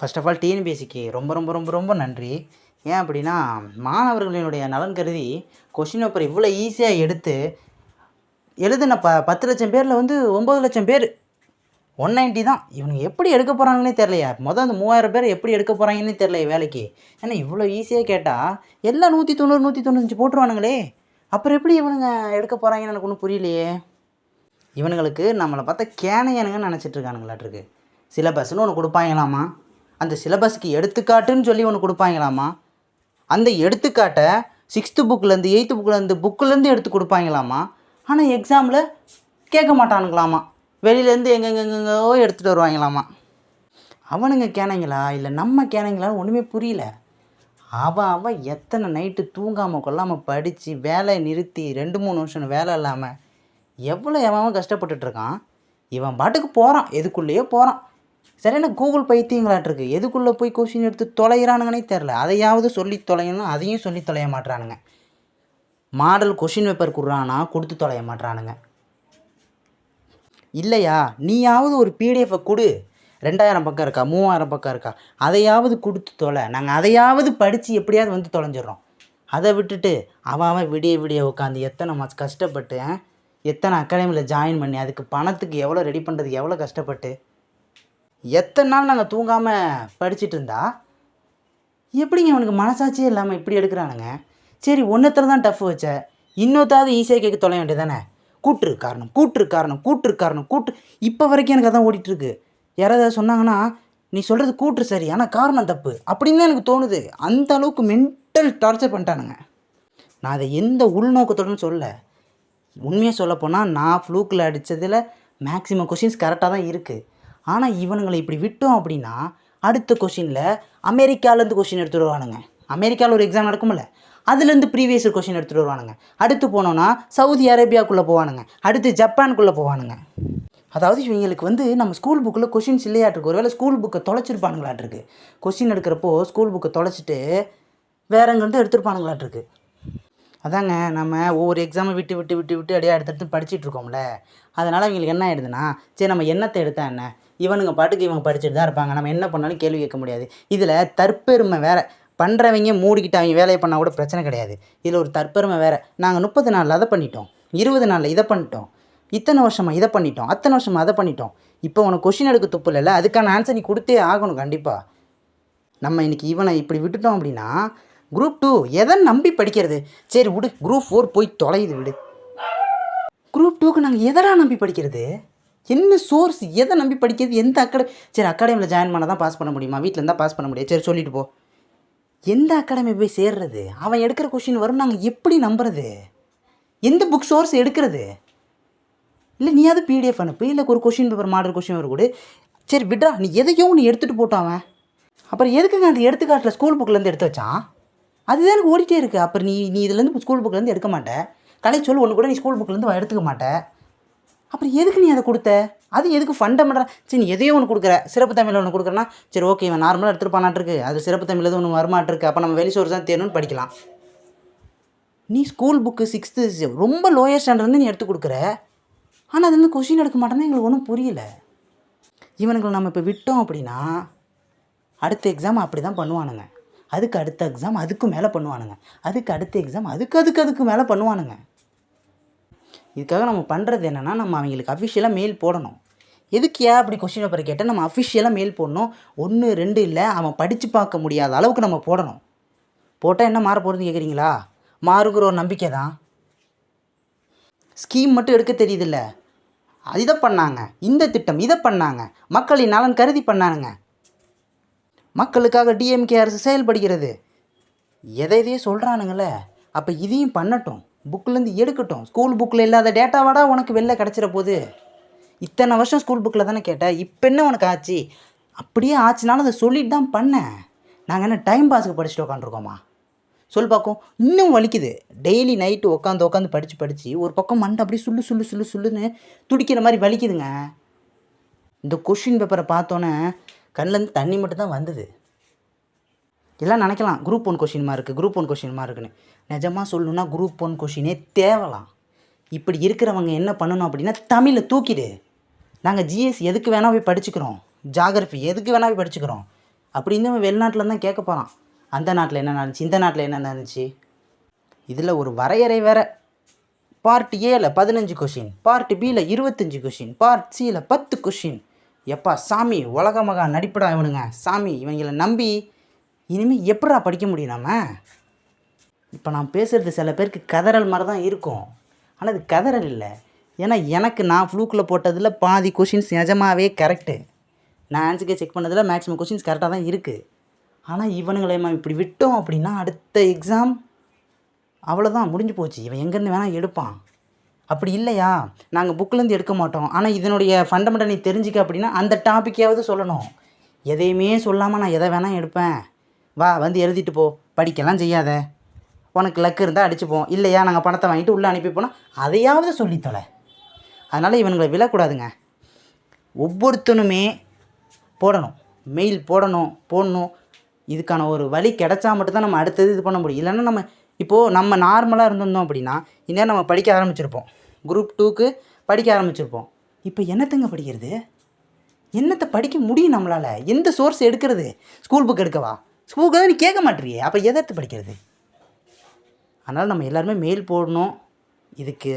First of all டிஎன்பிஎஸ்சிக்கு ரொம்ப ரொம்ப ரொம்ப ரொம்ப நன்றி. ஏன் அப்படின்னா மாணவர்களினுடைய நலன் கருதி கொஷின் பேப்பர் இவ்வளோ ஈஸியாக எடுத்து எழுதின ப பத்து லட்சம் பேரில் வந்து ஒம்பது லட்சம் பேர். ஒன் நைன்ட்டி தான். இவனுங்க எப்படி எடுக்க போகிறாங்கன்னே தெரிலையா மொதல் அந்த மூவாயிரம் பேர் எப்படி எடுக்க போகிறாங்கன்னே தெரிலையே வேலைக்கு? ஏன்னா இவ்வளோ ஈஸியாக கேட்டால் எல்லாம் நூற்றி தொண்ணூறு நூற்றி தொண்ணூத்தஞ்சு போட்டுருவானுங்களே. அப்புறம் எப்படி இவனுங்க எடுக்க போகிறாங்கன்னு எனக்கு ஒன்றும் புரியலையே. இவனுங்களுக்கு நம்மளை பார்த்தா கேனையானுங்கன்னு நினச்சிட்டு சிலபஸ்ன்னு ஒன்று கொடுப்பாங்களாமா? அந்த சிலபஸ்க்கு எடுத்துக்காட்டுன்னு சொல்லி ஒன்று கொடுப்பாங்களாமா? அந்த எடுத்துக்காட்டை சிக்ஸ்த்து புக்லேருந்து எயித்து புக்லேருந்து புக்கிலேருந்து எடுத்து கொடுப்பாங்களாமா? ஆனால் எக்ஸாமில் கேட்க மாட்டானுங்களாமா? வெளியிலேருந்து எங்கெங்கெங்கோ எடுத்துகிட்டு வருவாங்களாமா? அவனுங்க கேனைங்களா? இல்லை நம்ம கேனைங்களான்னு ஒன்றுமே புரியல. அவன் அவன் எத்தனை நைட்டு தூங்காமல் கொள்ளாமல் படித்து வேலை நிறுத்தி ரெண்டு மூணு வருஷம் வேலை இல்லாமல் எவ்வளோ எவன் அவன் கஷ்டப்பட்டுட்டு இருக்கான்? இவன் பாட்டுக்கு போகிறான் எதுக்குள்ளேயோ போகிறான் சரியான கூகுள் பைத்தியங்களாட்டிருக்கு? எதுக்குள்ளே போய் கொஷின் எடுத்து தொலைகிறானுங்கன்னே தெரில அதையாவது சொல்லி தொலையணும் அதையும் சொல்லி தொலைய மாட்றானுங்க. மாடல் கொஷின் பேப்பர் கொடுறானா கொடுத்து தொலைய மாட்றானுங்க. இல்லையா? நீயாவது ஒரு பிடிஎஃபை கொடு. ரெண்டாயிரம் பக்கம் இருக்கா? மூவாயிரம் பக்கம் இருக்கா? அதையாவது கொடுத்து தொலை. நாங்கள் அதையாவது படித்து எப்படியாவது வந்து தொலைஞ்சிடுறோம். அதை விட்டுட்டு அவன் அவன் விடிய விடிய உட்காந்து எத்தனை மாதம் கஷ்டப்பட்டு எத்தனை அகாடமியில் ஜாயின் பண்ணி அதுக்கு பணத்துக்கு எவ்வளோ ரெடி பண்ணுறதுக்கு எவ்வளோ கஷ்டப்பட்டு எத்தனை நாள் நாங்கள் தூங்காமல் படிச்சுட்டு இருந்தா எப்படிங்க அவனுக்கு மனசாட்சியே இல்லாமல் இப்படி எடுக்கிறானுங்க? சரி ஒன்றுத்தில் தான் டஃப் வச்ச. இன்னொருத்தாவது ஈஸியாக கேட்க தொலை வேண்டியதானே? கூட்டுரு காரணம் கூட்டுரு காரணம் கூட்டுரு காரணம் கூட்டு இப்போ வரைக்கும் எனக்கு அதான் ஓடிட்டுருக்கு. யாராவது சொன்னாங்கன்னா நீ சொல்கிறது கூற்று சரி ஆனால் காரணம் தப்பு. அப்படின்னு தான் எனக்கு தோணுது. அந்த அளவுக்கு மென்டல் டார்ச்சர் பண்ணிட்டானுங்க. நான் அதை எந்த உள்நோக்கத்துடன் சொல்ல உண்மையாக சொல்லப்போனால் நான் ஃப்ளூக்கில் அடித்ததில் மேக்ஸிமம் கொஷின்ஸ் கரெக்டாக தான் இருக்குது ஆனால் இவனுங்களை இப்படி விட்டோம் அப்படின்னா அடுத்த கொஷினில் அமெரிக்காலேருந்து கொஷின் எடுத்துகிட்டு வருவானுங்க. அமெரிக்காவில் ஒரு எக்ஸாம் நடக்கும்ல அதுலேருந்து ப்ரீவியஸ் கொஷின் எடுத்துகிட்டு வருவானுங்க. அடுத்து போனோன்னா சவுதி அரேபியாக்குள்ளே போவானுங்க. அடுத்து ஜப்பானுக்குள்ளே போவானுங்க. அதாவது இவங்களுக்கு வந்து நம்ம ஸ்கூல் புக்கில் கொஷின்ஸ் இல்லையாட்டிருக்கு ஒருவேளை ஸ்கூல் புக்கை தொலைச்சிருப்பானுங்களாட்டிருக்கு கொஷின் எடுக்கிறப்போ ஸ்கூல் புக்கை தொலைச்சிட்டு வேற எங்கேருந்து எடுத்துருப்பானுங்களாட்டிருக்கு அதாங்க நம்ம ஒவ்வொரு எக்ஸாமை விட்டு விட்டு விட்டு விட்டு அப்படியே அடுத்தடுத்து படிச்சுட்டு இருக்கோம்ல அதனால் அவங்களுக்கு என்ன ஆயிடுதுன்னா சரி நம்ம என்னத்தை எடுத்தா என்ன? இவனுங்க பாட்டுக்கு இவங்க படிச்சுட்டு தான் இருப்பாங்க. நம்ம என்ன பண்ணாலும் கேள்வி கேட்க முடியாது. இதில் தற்பெருமை வேற. பண்ணுறவங்க மூடிக்கிட்டு அவங்க வேலையை பண்ணால் கூட பிரச்சனை கிடையாது. இதில் ஒரு தற்பெருமை வேற. நாங்கள் முப்பது நாளில் அதை பண்ணிட்டோம். இருபது நாளில் இதை பண்ணிட்டோம். இத்தனை வருஷமாக இதை பண்ணிட்டோம். அத்தனை வருஷமாக அதை பண்ணிட்டோம். இப்போ உனக்கு கொஷின் எடுக்க துப்பு இல்லைல்ல? அதுக்கான ஆன்சர் நீ கொடுத்தே ஆகணும் கண்டிப்பாக நம்ம இன்றைக்கி இவனை இப்படி விட்டுட்டோம் அப்படின்னா குரூப் டூ எதை நம்பி படிக்கிறது? சரி விடு குரூப் ஃபோர் போய் தொலையுது விடு. குரூப் டூக்கு நாங்கள் எதடா நம்பி படிக்கிறது? என்ன சோர்ஸ் எதை நம்பி படிக்கிறது எந்த அகாடமி சரி அகாடமியில் ஜாயின் பண்ணால் தான் பாஸ் பண்ண முடியுமா? வீட்டில் இருந்தால் பாஸ் பண்ண முடியாது. சரி சொல்லிட்டு போ. எந்த அகாடமி போய் சேர்றது? அவன் எடுக்கிற கொஷின் வரும் நாங்கள் எப்படி நம்புறது? எந்த புக் சோர்ஸ் எடுக்கிறது? இல்லை நீயாவது பிடிஎஃப் அனுப்பு இல்லை ஒரு question paper model question paper கூட. சரி விட்ரா நீ எதையோ ஒன்று எடுத்துகிட்டு போட்டான் அவன். அப்புறம் எதுக்குங்க அந்த எடுத்துக்காட்டில் ஸ்கூல் புக்லேருந்து எடுத்து வச்சான்? அதுதான் எனக்கு ஓடிட்டே இருக்குது அப்புறம் நீ நீ இதுலேருந்து ஸ்கூல் புக்லேருந்து எடுக்க மாட்டேன் கலை சொல் ஒன்று கூட நீ ஸ்கூல் புக்லேருந்து எடுத்துக்க மாட்டேன் அப்புறம் எதுக்கு நீ அதை கொடுத்த? அது எதுக்கு ஃபண்டமெண்டலாக சரி நீ எதையோ ஒன்று கொடுக்குற. சிறப்பு தமிழில் ஒன்று கொடுக்குறனா சரி ஓகே இவன் நார்மலாக எடுத்துருப்பானாட்டிருக்கு. அது சிறப்பு தமிழ் எதுவும் ஒன்று வரமாட்டிருக்கு. அப்போ நம்ம வெளி சோர்ஸ் தான் தேணும்னு படிக்கலாம். நீ ஸ்கூல் புக்கு சிக்ஸ்த்து ரொம்ப லோயர் ஸ்டாண்டர்ட் வந்து நீ எடுத்து கொடுக்குற. ஆனால் அது வந்து கொஷின் எடுக்க மாட்டேன்னு எங்களுக்கு ஒன்றும் புரியல. இவனுங்களை நம்ம இப்போ விட்டோம் அப்படின்னா அடுத்த எக்ஸாம் அப்படி தான் பண்ணுவானுங்க. அதுக்கு அடுத்த எக்ஸாம் அதுக்கு மேலே பண்ணுவானுங்க. அதுக்கு அடுத்த எக்ஸாம் அதுக்கு அதுக்கு அதுக்கு மேலே பண்ணுவானுங்க. இதுக்காக நம்ம பண்ணுறது என்னென்னா நம்ம அவங்களுக்கு அஃபிஷியலாக மெயில் போடணும். எதுக்கு ஏன் அப்படி கொஷின் பேப்பர் கேட்டால் நம்ம அஃபிஷியலாக மெயில் போடணும். ஒன்று ரெண்டு இல்லை அவன் படித்து பார்க்க முடியாத அளவுக்கு நம்ம போடணும். போட்டால் என்ன மாற போகிறதுன்னு கேட்குறீங்களா மாறுங்கிற ஒரு நம்பிக்கை தான். ஸ்கீம் மட்டும் எடுக்க தெரியுதில்ல. அது இதை பண்ணாங்க. இந்த திட்டம் இதை பண்ணாங்க. மக்களின் நலன் கருதி பண்ணானுங்க. மக்களுக்காக டிஎம்கே அரசு செயல்படுகிறது. எதை எதையே சொல்கிறானுங்களே அப்போ இதையும் பண்ணட்டும். புக்கிலேருந்து எடுக்கட்டும். ஸ்கூல் புக்கில் இல்லாத டேட்டாவாடா உனக்கு வெளில கிடச்சிட போகுது இத்தனை வருஷம் ஸ்கூல் புக்கில் தானே கேட்டேன் இப்போ என்ன உனக்கு ஆச்சு? அப்படியே ஆச்சுனாலும் அதை சொல்லிட்டு தான் பண்ணேன். நாங்கள் என்ன டைம் பாஸுக்கு படிச்சுட்டு உட்காந்துருக்கோமா சொல் பார்க்கும் இன்னும் வலிக்குது. டெய்லி நைட்டு உட்காந்து உட்காந்து படித்து படித்து ஒரு பக்கம் மண்டை அப்படியே சுள்ளு சுள்ளு சுள்ளு சுள்ளுன்னு துடிக்கிற மாதிரி வலிக்குதுங்க. இந்த கொஷின் பேப்பரை பார்த்தோன்னே கண்ணிலேருந்து தண்ணி மட்டும் தான் வந்தது. எல்லாம் நினைக்கலாம் குரூப் ஒன் கொஷின் இருக்குது குரூப் ஒன் கொஷின் இருக்குன்னு நிஜமாக சொல்லணுன்னா குரூப் ஒன் கொஷினே தேவலாம். இப்படி இருக்கிறவங்க என்ன பண்ணணும் அப்படின்னா தமிழை தூக்கிடு. நாங்கள் ஜிஎஸ் எதுக்கு வேணால் போய் படிச்சுக்கிறோம். ஜாகிரஃபி எதுக்கு வேணால் போய் படிச்சுக்கிறோம். அப்படின்னு வெளிநாட்டில் தான் கேட்க போகிறான் அந்த நாட்டில் என்ன நடந்துச்சு? இந்த நாட்டில் என்ன நடந்துச்சு? இதில் ஒரு வரையறை வேற. பார்ட் ஏல பதினஞ்சு கொஷின் பார்ட் பியில் இருபத்தஞ்சி கொஷின் பார்ட் சியில் பத்து கொஷின் எப்பா சாமி உலக மகா நடிப்படா இவனுங்க. சாமி இவங்களை நம்பி இனிமேல் எப்படா படிக்க முடியும் நம்ம இப்போ நான் பேசுகிறது சில பேருக்கு கதறல் மாதிரி தான் இருக்கும். ஆனால் அது கதறல் இல்லை. ஏன்னா எனக்கு நான் ஃப்ளூக்கில் போட்டதில் பாதி கொஷின்ஸ் நிஜமாகவே கரெக்டு நான் ஆன்சருக்கு செக் பண்ணதில் மேக்ஸிமம் கொஷின்ஸ் கரெக்டாக தான் இருக்குது ஆனால் இவனுங்களை நம்ம இப்படி விட்டோம் அப்படின்னா அடுத்த எக்ஸாம் அவ்வளோதான் முடிஞ்சு போச்சு. இவன் எங்கேருந்து வேணால் எடுப்பான். அப்படி இல்லையா? நாங்கள் புக்கிலேருந்து எடுக்க மாட்டோம். ஆனால் இதனுடைய ஃபண்டமெண்டல் நீ தெரிஞ்சிக்க அப்படின்னா அந்த டாப்பிக்கையாவது சொல்லணும். எதையுமே சொல்லாமல் நான் எதை வேணால் எடுப்பேன். வா வந்து எழுதிட்டு போ. படிக்கலாம் செய்யாத. உனக்கு லக்கு இருந்தால் அடிச்சுப்போம் இல்லையா நாங்கள் பணத்தை வாங்கிட்டு உள்ளே அனுப்பி போனால் அதையாவது சொல்லித்தொலை அதனால் இவனுங்களை விழக்கூடாதுங்க. ஒவ்வொருத்தனுமே போடணும். மெயில் போடணும் போடணும். இதுக்கான ஒரு வழி கிடச்சா மட்டும்தான் நம்ம அடுத்தது இது பண்ண முடியும். இல்லைன்னா நம்ம இப்போது நம்ம நார்மலாக இருந்திருந்தோம் அப்படின்னா இந்நேரம் நம்ம படிக்க ஆரம்பிச்சிருப்போம். குரூப் டூக்கு படிக்க ஆரம்பிச்சிருப்போம். இப்போ என்னத்தங்க படிக்கிறது? என்னத்தை படிக்க முடியும் நம்மளால்? எந்த சோர்ஸ் எடுக்கிறது? School book எடுக்கவா? ஸ்கூல் நீ கேட்க மாட்டேறியே அப்போ எதை எடுத்து படிக்கிறது? அதனால் நம்ம எல்லாருமே மெயில் போடணும். இதுக்கு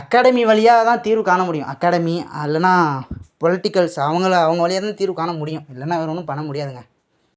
அகாடமி வழியாக தான் தீர்வு காண முடியும். அகாடமி இல்லைன்னா பொலிட்டிக்கல்ஸ் அவங்கள அவங்க வழியாக தான் தீர்வு காண முடியும். இல்லைன்னா வேறு ஒன்றும் பண்ண முடியாதுங்க.